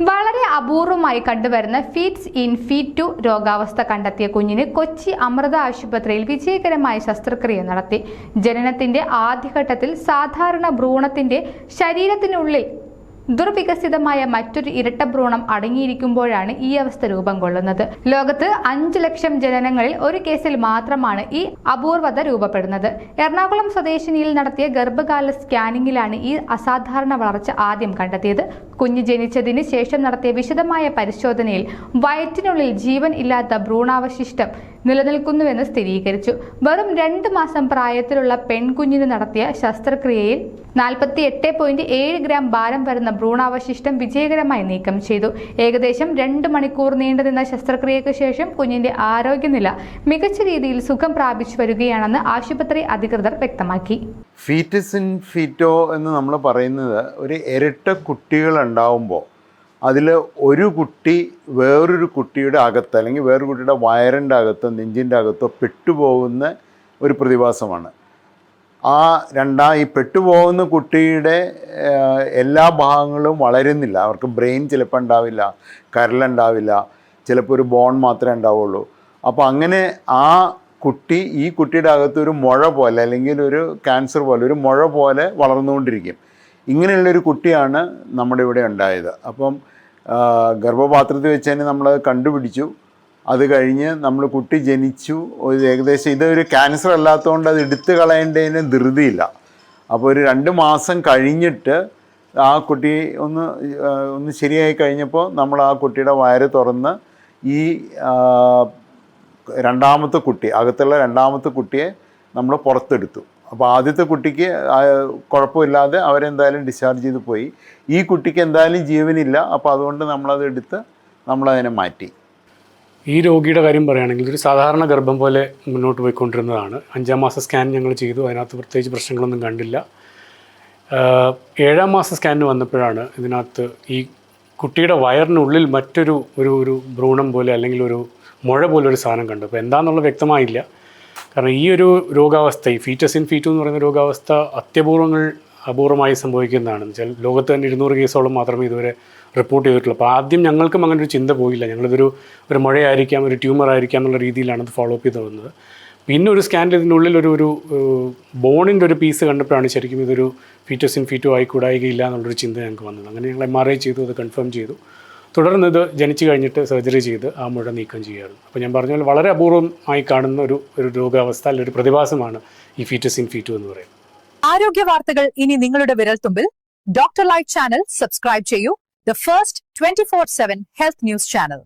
വളരെ അപൂർവമായി കണ്ടുവരുന്ന ഫീറ്റ്സ് ഇൻ ഫീറ്റ് ടു രോഗാവസ്ഥ കണ്ടെത്തിയ കുഞ്ഞിന് കൊച്ചി അമൃത ആശുപത്രിയിൽ വിജയകരമായ ശസ്ത്രക്രിയ നടത്തി. ജനനത്തിന്റെ ആദ്യഘട്ടത്തിൽ സാധാരണ ഭ്രൂണത്തിന്റെ ശരീരത്തിനുള്ളിൽ ദുർവികസിതമായ മറ്റൊരു ഇരട്ട ഭ്രൂണം അടങ്ങിയിരിക്കുമ്പോഴാണ് ഈ അവസ്ഥ രൂപം കൊള്ളുന്നത്. ലോകത്ത് അഞ്ചു ലക്ഷം ജനനങ്ങളിൽ ഒരു കേസിൽ മാത്രമാണ് ഈ അപൂർവത രൂപപ്പെടുന്നത്. എറണാകുളം സ്വദേശിനിയിൽ നടത്തിയ ഗർഭകാല സ്കാനിങ്ങിലാണ് ഈ അസാധാരണ വളർച്ച ആദ്യം കണ്ടെത്തിയത്. കുഞ്ഞ് ജനിച്ചതിന് ശേഷം നടത്തിയ വിശദമായ പരിശോധനയിൽ വയറ്റിനുള്ളിൽ ജീവൻ ഇല്ലാത്ത ഭ്രൂണാവശിഷ്ടം നിലനിൽക്കുന്നുവെന്ന് സ്ഥിരീകരിച്ചു. വെറും രണ്ട് മാസം പ്രായത്തിലുള്ള പെൺകുഞ്ഞിന് നടത്തിയ ശസ്ത്രക്രിയയിൽ നാൽപ്പത്തി എട്ട് പോയിന്റ് ഏഴ് ഗ്രാം ഭാരം വരുന്ന ഭ്രൂണാവശിഷ്ടം വിജയകരമായി നീക്കം ചെയ്തു. ഏകദേശം രണ്ട് മണിക്കൂർ നീണ്ടുനിന്ന ശസ്ത്രക്രിയയ്ക്ക് ശേഷം കുഞ്ഞിന്റെ ആരോഗ്യനില മികച്ച രീതിയിൽ സുഖം പ്രാപിച്ചു വരികയാണെന്ന് ആശുപത്രി അധികൃതർ വ്യക്തമാക്കി. ഫീറ്റസ് ഇൻ ഫീറ്റോ എന്ന് നമ്മൾ പറയുന്നത് ഒരു ഇരട്ട കുട്ടികൾ ഉണ്ടാവുമ്പോൾ അതിൽ ഒരു കുട്ടി വേറൊരു കുട്ടിയുടെ അകത്ത് അല്ലെങ്കിൽ വേറൊരു കുട്ടിയുടെ വയറിന്റെ അകത്തോ നെഞ്ചിന്റെ അകത്തോ പെട്ടുപോകുന്ന ഒരു പ്രതിഭാസമാണ്. ആ രണ്ടാം ഈ പെട്ടുപോകുന്ന കുട്ടിയുടെ എല്ലാ ഭാഗങ്ങളും വളരുന്നില്ല. അവർക്ക് ബ്രെയിൻ ചിലപ്പോൾ ഉണ്ടാവില്ല കരലുണ്ടാവില്ല ചിലപ്പോൾ ഒരു ബോൺ മാത്രമേ ഉണ്ടാവുള്ളൂ. അപ്പോൾ അങ്ങനെ ആ കുട്ടി ഈ കുട്ടിയുടെ അകത്ത് ഒരു മുഴ പോലെ അല്ലെങ്കിൽ ഒരു ക്യാൻസർ പോലെ ഒരു മുഴ പോലെ വളർന്നുകൊണ്ടിരിക്കും. ഇങ്ങനെയുള്ളൊരു കുട്ടിയാണ് നമ്മുടെ ഇവിടെ ഉണ്ടായത്. അപ്പം ഗർഭപാത്രത്തിൽ വെച്ച് തന്നെ നമ്മൾ കണ്ടുപിടിച്ചു. അത് കഴിഞ്ഞ് നമ്മൾ കുട്ടി ജനിച്ചു. ഒരു ഏകദേശം ഇതൊരു ക്യാൻസർ അല്ലാത്തതുകൊണ്ട് അത് എടുത്തു കളയേണ്ടതിന് ധൃതിയില്ല. അപ്പോൾ ഒരു രണ്ട് മാസം കഴിഞ്ഞിട്ട് ആ കുട്ടി ഒന്ന് ഒന്ന് ശരിയായി കഴിഞ്ഞപ്പോൾ നമ്മൾ ആ കുട്ടിയുടെ വയറ് തുറന്ന് ഈ രണ്ടാമത്തെ കുട്ടി അകത്തുള്ള രണ്ടാമത്തെ കുട്ടിയെ നമ്മൾ പുറത്തെടുത്തു. അപ്പോൾ ആദ്യത്തെ കുട്ടിക്ക് കുഴപ്പമില്ലാതെ അവരെന്തായാലും ഡിസ്ചാർജ് ചെയ്ത് പോയി. ഈ കുട്ടിക്ക് എന്തായാലും ജീവനില്ല. അപ്പോൾ അതുകൊണ്ട് നമ്മളത് എടുത്ത് നമ്മളതിനെ മാറ്റി. ഈ രോഗിയുടെ കാര്യം പറയുകയാണെങ്കിൽ ഒരു സാധാരണ ഗർഭം പോലെ മുന്നോട്ട് പോയിക്കൊണ്ടിരുന്നതാണ്. അഞ്ചാം മാസ സ്കാൻ ഞങ്ങൾ ചെയ്തു. അതിനകത്ത് പ്രത്യേകിച്ച് പ്രശ്നങ്ങളൊന്നും കണ്ടില്ല. ഏഴാം മാസ സ്കാനിന് വന്നപ്പോഴാണ് ഇതിനകത്ത് ഈ കുട്ടിയുടെ വയറിനുള്ളിൽ മറ്റൊരു ഒരു ഒരു ഭ്രൂണം പോലെ അല്ലെങ്കിൽ ഒരു മുഴ പോലെ ഒരു സാധനം കണ്ടു അപ്പോൾ എന്താണെന്നുള്ളത് വ്യക്തമായില്ല. കാരണം ഈ ഒരു രോഗാവസ്ഥ ഈ ഫീറ്റസ് ഇൻ ഫീറ്റു എന്ന് പറയുന്ന രോഗാവസ്ഥ അത്യപൂർവങ്ങൾ അപൂർവമായി സംഭവിക്കുന്നതാണ്. വെച്ചാൽ ലോകത്ത് തന്നെ ഇരുന്നൂറ് കേസോളം മാത്രമേ ഇതുവരെ റിപ്പോർട്ട് ചെയ്തിട്ടുള്ളൂ. അപ്പോൾ ആദ്യം ഞങ്ങൾക്കും അങ്ങനെ ഒരു ചിന്ത പോയില്ല. ഞങ്ങളിതൊരു ഒരു മഴയായിരിക്കാം ഒരു ട്യൂമർ ആയിരിക്കാം എന്നുള്ള രീതിയിലാണ് ഇത് ഫോളോ അപ്പ് ചെയ്ത് വന്നത്. പിന്നെ ഒരു സ്കാനിൽ ഇതിനുള്ളിൽ ഒരു ഒരു ബോണിന്റെ ഒരു പീസ് കണ്ടപ്പോഴാണ് ശരിക്കും ഇതൊരു ഫീറ്റസ് ഇൻ ഫീറ്റോ ആയിക്കൂടായികയില്ല എന്നുള്ളൊരു ചിന്ത ഞങ്ങൾക്ക് വന്നത്. അങ്ങനെ ഞങ്ങൾ എം ആർ ഐ ചെയ്തു അത് കൺഫേം ചെയ്തു. തുടർന്ന് ഇത് ജനിച്ചു കഴിഞ്ഞിട്ട് സർജറി ചെയ്ത് ആ മുഴ നീക്കം ചെയ്യാറുണ്ട്. അപ്പോൾ ഞാൻ പറഞ്ഞ പോലെ വളരെ അപൂർവമായി കാണുന്ന ഒരു ഒരു രോഗാവസ്ഥ അല്ലെങ്കിൽ ഒരു പ്രതിഭാസമാണ് ഈ ഫീറ്റസ് ഇൻ ഫീറ്റു എന്ന് പറയുന്നത്. ആരോഗ്യ വാർത്തകൾ ഇനി നിങ്ങളുടെ വിരൽത്തുമ്പിൽ. ഡോക്ടർ ലൈറ്റ് ചാനൽ സബ്സ്ക്രൈബ് ചെയ്യൂ. The first twenty four seven health news channel